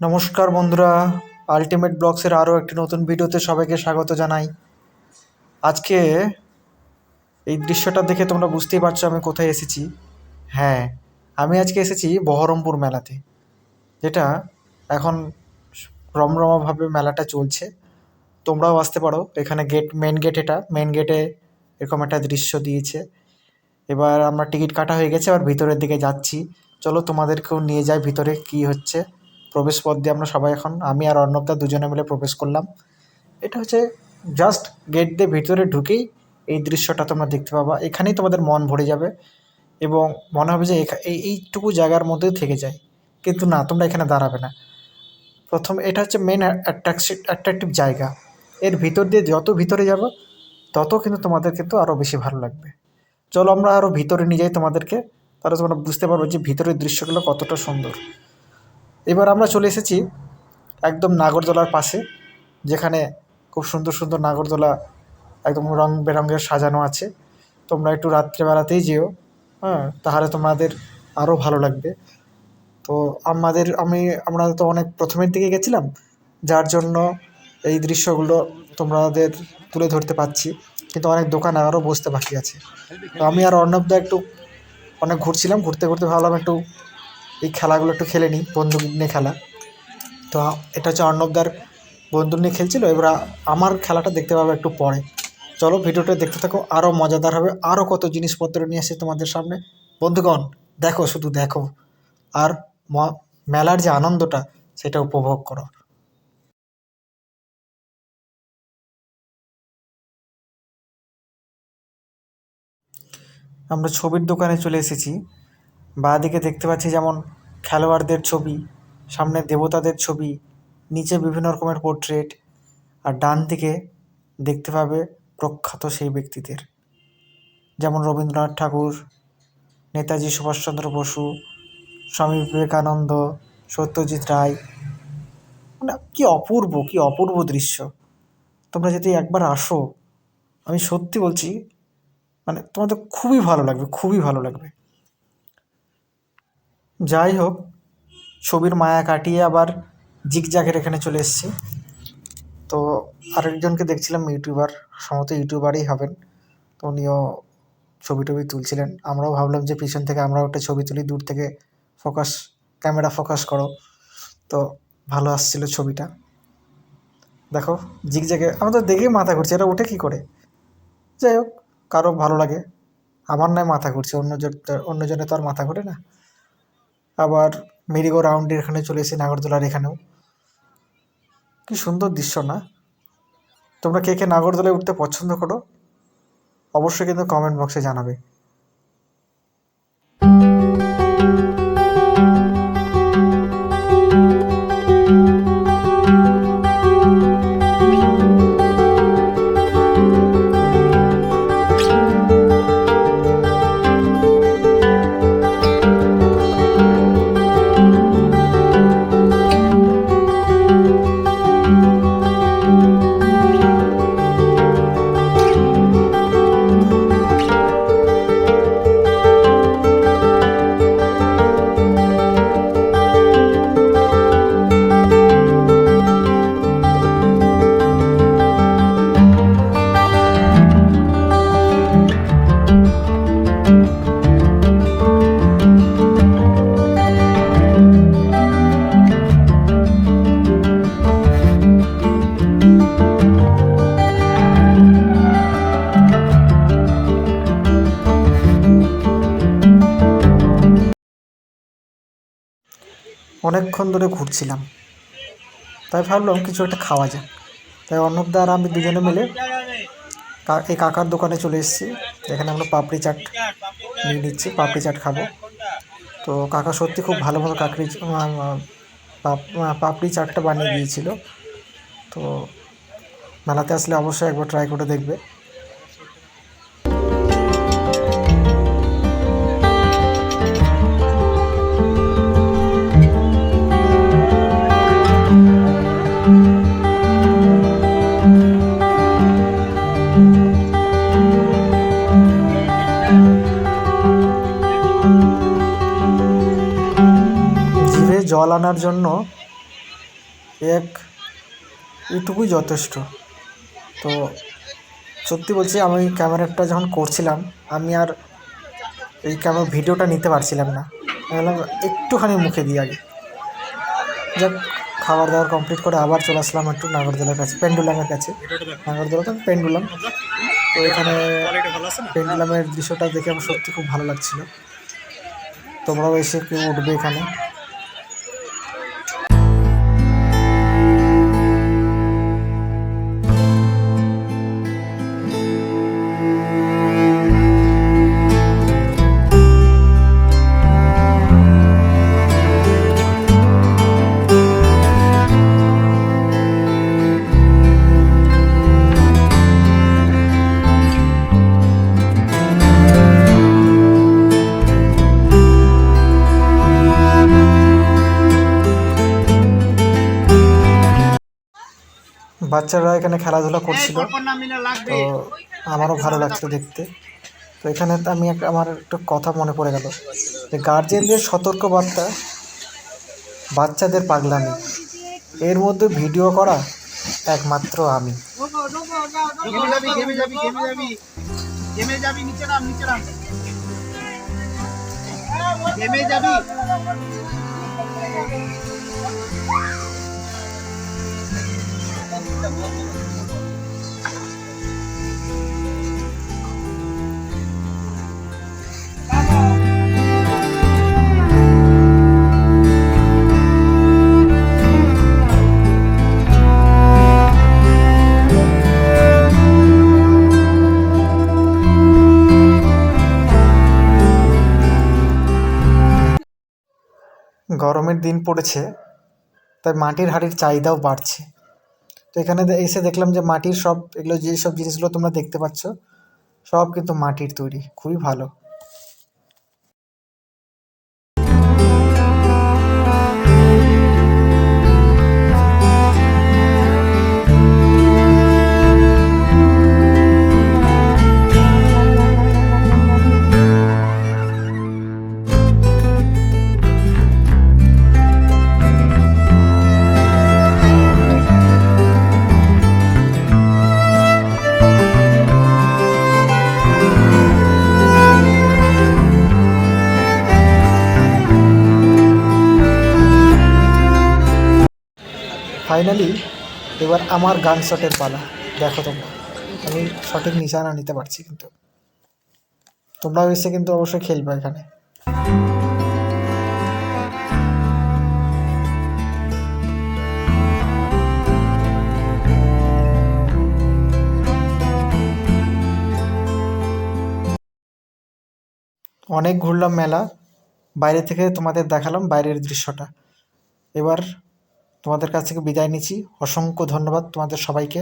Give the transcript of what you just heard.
নমস্কার বন্ধুরা আলটিমেট ব্লগসের আরও একটি নতুন ভিডিওতে সবাইকে স্বাগত জানাই। আজকে এই দৃশ্যটা দেখে তোমরা বুঝতেই পারছ আমি কোথায় এসেছি। হ্যাঁ আমি আজকে এসেছি বহরমপুর মেলাতে, যেটা এখন রমরমাভাবে মেলাটা চলছে। তোমরাও আসতে পারো, এখানে গেট মেন গেট এটা মেন গেটে এরকম একটা দৃশ্য দিয়েছে। এবার আমরা টিকিট কাটা হয়ে গেছে, এবার ভিতরের দিকে যাচ্ছি। চলো তোমাদেরকেও নিয়ে যাই ভিতরে কি হচ্ছে। প্রবেশ পথ দিয়ে আমরা সবাই এখন, আমি আর অর্ণবদা দুজনে মিলে প্রবেশ করলাম। এটা হচ্ছে জাস্ট গেট দিয়ে ভিতরে ঢুকেই এই দৃশ্যটা তোমরা দেখতে পাবা। এখানেই তোমাদের মন ভরে যাবে এবং মনে হবে যে এই, এইটুকু জায়গার মধ্যে থেকে যায়। কিন্তু না, তোমরা এখানে দাঁড়াবে না। প্রথম, এটা হচ্ছে মেন অ্যাট্রাকটিভ জায়গা। এর ভিতর দিয়ে যত ভিতরে যাব, তত কিন্তু তোমাদের কিন্তু আরও বেশি ভালো লাগবে। চলো আমরা আরও ভিতরে নিয়ে যাই তোমাদেরকে। তাহলে তোমরা বুঝতে পারবে যে ভিতরের দৃশ্যগুলো কতটা সুন্দর। এবার আমরা চলে এসেছি একদম নাগরদোলার পাশে, যেখানে খুব সুন্দর সুন্দর নাগরদোলা একদম রং বেরঙের সাজানো আছে। তোমরা একটু রাত্রেবেলাতেই যেও হ্যাঁ তাহলে তোমাদের আরও ভালো লাগবে। তো আমাদের, আমি, আমরা তো অনেক প্রথমের দিকে গেছিলাম, যার জন্য এই দৃশ্যগুলো তোমাদের তুলে ধরতে পারছি, কিন্তু অনেক দোকান আরও বসতে বাকি আছে। তো আমি আর অর্ণবদা একটু অনেক ঘুরছিলাম, ঘুরতে ঘুরতে ভাবলাম একটু এই খেলাগুলো একটু খেলে নিই বন্দুক নিয়ে খেলা। তো এটা হচ্ছে অর্ণবদার বন্দুক নিয়ে খেলছিল, এবার আমার খেলাটা দেখতে পাবে একটু পরে। চলো ভিডিওটা দেখতে থাকো আরও মজাদার হবে আরও কত জিনিসপত্র নিয়ে এসে তোমাদের সামনে। বন্ধুগণ, দেখো, শুধু দেখো। আর মেলার যে আনন্দটা, সেটা উপভোগ করো। আমরা ছবির দোকানে চলে এসেছি। বাঁদিকে দেখতে পাচ্ছি যেমন খেলোয়াড়দের ছবি, সামনে দেবতাদের ছবি, নিচে বিভিন্ন রকমের পোর্ট্রেট আর ডান দিকে দেখতে পাবে প্রখ্যাত সেই ব্যক্তিদের। যেমন রবীন্দ্রনাথ ঠাকুর, নেতাজি সুভাষচন্দ্র বসু, স্বামী বিবেকানন্দ, সত্যজিৎ রায়। মানে কি অপূর্ব কি অপূর্ব দৃশ্য। তোমরা যদি একবার আসো, আমি সত্যি বলছি মানে তোমাদের খুবই ভালো লাগবে, খুবই ভালো লাগবে। যাই হোক, ছবির মায়া কাটিয়ে আবার জিগজ্যাগের এখানে চলে এসেছি। তো আরেকজনকে দেখছিলাম, ইউটিউবার, সম্ভবত ইউটিউবারই হবেন। তো উনিও ছবি টবি তুলছিলেন। আমরাও ভাবলাম যে পিছন থেকে আমরাও একটা ছবি তুলি, দূর থেকে ফোকাস, ক্যামেরা ফোকাস করো। তো ভালো আসছিল ছবিটা। দেখো জিগজ্যাগে আমার তো দেখেই মাথা ঘুরছে এটা ওঠে কী করে? যাই হোক, কারও ভালো লাগে। আমার নয় মাথা ঘুরছে অন্য অন্যজনে তো আর মাথা ঘুরে না। আবার মেরিগো রাউন্ডের এখানে চলে এসেছি নাগরদোলার এখানেও। কি সুন্দর দৃশ্য না? তোমরা কে কে নাগরদোলায় উঠতে পছন্দ করো, অবশ্যই কিন্তু কমেন্ট বক্সে জানাবে। অনেকক্ষণ ধরে ঘুরছিলাম। তাই ভাবলাম কিছু একটা খাওয়া যাক। তাই অর্ণবদা আর আমি দুজনে মিলে এই কাকার দোকানে চলে এসেছি। এখানে আমরা পাপড়ি চাট নিয়ে নিচ্ছি, পাপড়ি চাট খাব। তো কাকা সত্যি খুব ভালো মতো কাকড়ি পাপড়ি চাটটা বানিয়ে দিয়েছিল। তো মেলাতে আসলে অবশ্যই একবার ট্রাই করে দেখবে। জল আনার জন্য এক, এটুকুই যথেষ্ট। তো সত্যি বলছি, আমি ক্যামেরাটা যখন করছিলাম, আমি আর এই ক্যামেরা ভিডিওটা নিতে পারছিলাম না। বললাম একটুখানি মুখে দিই আগে। যাক খাবার দাবার কমপ্লিট করে আবার চলে আসলাম একটু নাগরদোলার কাছে, পেন্ডুলামের কাছে। নাগরদোলা তো পেন্ডুলাম। তো এখানে পেন্ডুলামের দৃশ্যটা দেখে আমার সত্যি খুব ভালো লাগছিল। তোমরাও এসে কেউ উঠবে এখানে। বাচ্চারা এখানে খেলাধুলা করছিল। তো আমারও ভালো লাগছে দেখতে। তো এখানে তো আমি একটা আমার একটা কথা মনে পড়ে গেল। যে গার্জেনদের সতর্ক বার্তা বাচ্চাদের পাগলামি এর মধ্যে ভিডিও করা একমাত্র আমি। যাবি। গরমের দিন পড়েছে তাই মাটির হাঁড়ির চাহিদাও বাড়ছে। তো এখানে এসে দেখলাম যে মাটির সব এগুলো যেসব জিনিসগুলো তোমরা দেখতে পাচ্ছ, সব কিন্তু মাটির তৈরি। খুবই ভালো। ফাইনালি এবার আমার গান শটের পালা। দেখো তোমরা। আমি সঠিক নিশানা নিতে পারছি কিন্তু। তোমরাও এসে কিন্তু অবশ্যই খেলবে এখানে। অনেক ঘুরলাম মেলা। বাইরে থেকে তোমাদের দেখালাম বাইরের দৃশ্যটা। এবার তোমাদের কাছ থেকে বিদায় নিচ্ছি। অসংখ্য ধন্যবাদ তোমাদের সবাইকে।